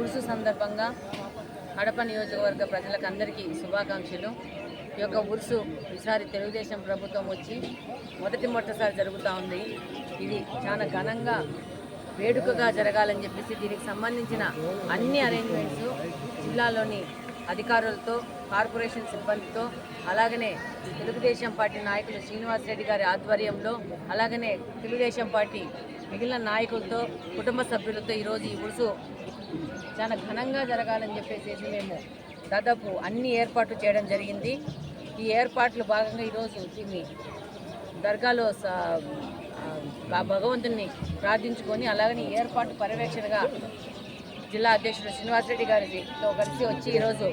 పురుషు సందర్భంగా కడప నియోజకవర్గ ప్రజలకు అందరికీ శుభాకాంక్షలు. ఈ యొక్క ఉరుసు ఈసారి తెలుగుదేశం ప్రభుత్వం వచ్చి మొదటి మొట్టసారి జరుగుతూ ఉంది. ఇది చాలా ఘనంగా వేడుకగా జరగాలని చెప్పేసి దీనికి సంబంధించిన అన్ని అరేంజ్మెంట్స్ జిల్లాలోని అధికారులతో కార్పొరేషన్ సిబ్బందితో అలాగనే తెలుగుదేశం పార్టీ నాయకులు శ్రీనివాస్ రెడ్డి గారి ఆధ్వర్యంలో అలాగనే తెలుగుదేశం పార్టీ మిగిలిన నాయకులతో కుటుంబ సభ్యులతో ఈరోజు ఈ ఉరుసు చాలా ఘనంగా జరగాలని చెప్పేసి మేము దాదాపు అన్ని ఏర్పాట్లు చేయడం జరిగింది. ఈ ఏర్పాట్లు భాగంగా ఈరోజు దీన్ని దర్గాలో భగవంతుని ప్రార్థించుకొని అలాగని ఏర్పాటు పర్యవేక్షణగా జిల్లా అధ్యక్షుడు శ్రీనివాసరెడ్డి గారితో కలిసి వచ్చి ఈరోజు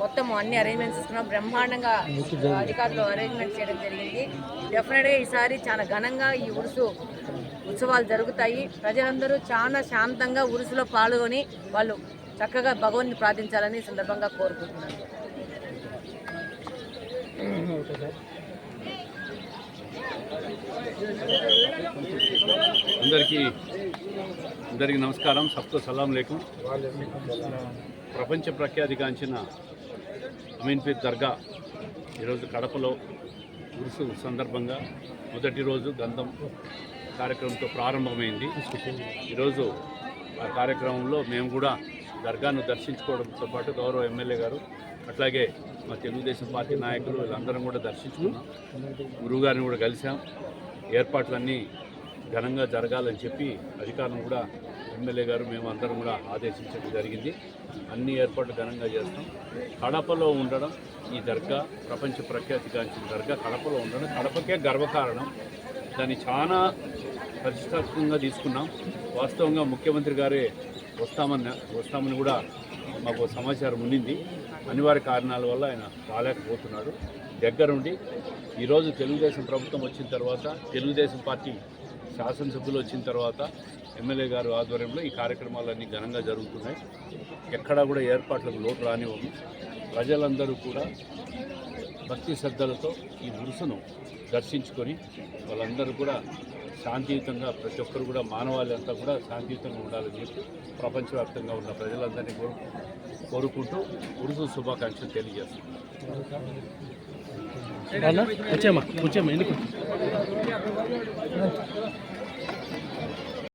మొత్తం అన్ని అరేంజ్మెంట్స్ ఇస్తున్నాం బ్రహ్మాండంగా అధికారులు అరేంజ్మెంట్ చేయడం జరిగింది. డెఫినెట్గా ఈసారి చాలా ఘనంగా ఈ ఉరుసు ఉత్సవాలు జరుగుతాయి. ప్రజలందరూ చాలా శాంతంగా ఉరుసులో పాల్గొని వాళ్ళు చక్కగా భగవంతుని ప్రార్థించాలని సందర్భంగా కోరుకుంటున్నాను. అందరికీ అందరికీ నమస్కారం. సబ్తో సలాం లేకం. ప్రపంచ ప్రఖ్యాతిగాంచిన అమీన్పీర్ దర్గా ఈరోజు కడపలో ఉరుసు సందర్భంగా మొదటి రోజు గంధం కార్యక్రమంతో ప్రారంభమైంది. ఈరోజు ఆ కార్యక్రమంలో మేము కూడా దర్గాను దర్శించుకోవడంతో పాటు గౌరవ ఎమ్మెల్యే గారు అట్లాగే మా తెలుగుదేశం పార్టీ నాయకులు వీళ్ళందరం కూడా దర్శించుకున్నాం. గురువుగారిని కూడా కలిసాం ఏర్పాట్లన్నీ ఘనంగా జరగాలని చెప్పి అధికారులను కూడా ఎమ్మెల్యే గారు మేము అందరం కూడా ఆదేశించడం జరిగింది. అన్ని ఏర్పాట్లు ఘనంగా చేస్తాం. కడపలో ఉండడం ఈ దర్గా ప్రపంచ ప్రఖ్యాతిగాంచిన దర్గా కడపలో ఉండడం కడపకే గర్వకారణం. దాన్ని చాలా ప్రతిష్టాత్మకంగా తీసుకున్నాం. వాస్తవంగా ముఖ్యమంత్రి గారే వస్తామని వస్తామని కూడా మాకు సమాచారం ఉండింది అనివార్య కారణాల వల్ల ఆయన రాలేకపోతున్నాడు దగ్గరుండి ఈరోజు తెలుగుదేశం ప్రభుత్వం వచ్చిన తర్వాత తెలుగుదేశం పార్టీ శాసనసభ్యులు వచ్చిన తర్వాత ఎమ్మెల్యే గారు ఆధ్వర్యంలో ఈ కార్యక్రమాలన్నీ ఘనంగా జరుగుతున్నాయి. ఎక్కడా కూడా ఏర్పాట్లకు లోటు రానివ్వము. ప్రజలందరూ కూడా భక్తి శ్రద్ధలతో ఈ ఉరుసును దర్శించుకొని వాళ్ళందరూ కూడా శాంతియుతంగా ప్రతి ఒక్కరు కూడా మానవాళి అంతా కూడా శాంతియుతంగా ఉండాలని చెప్పి ప్రపంచవ్యాప్తంగా ఉన్న ప్రజలందరినీ కోరు కోరుకుంటూ ఉరుసు శుభాకాంక్షలు తెలియజేస్తున్నాను.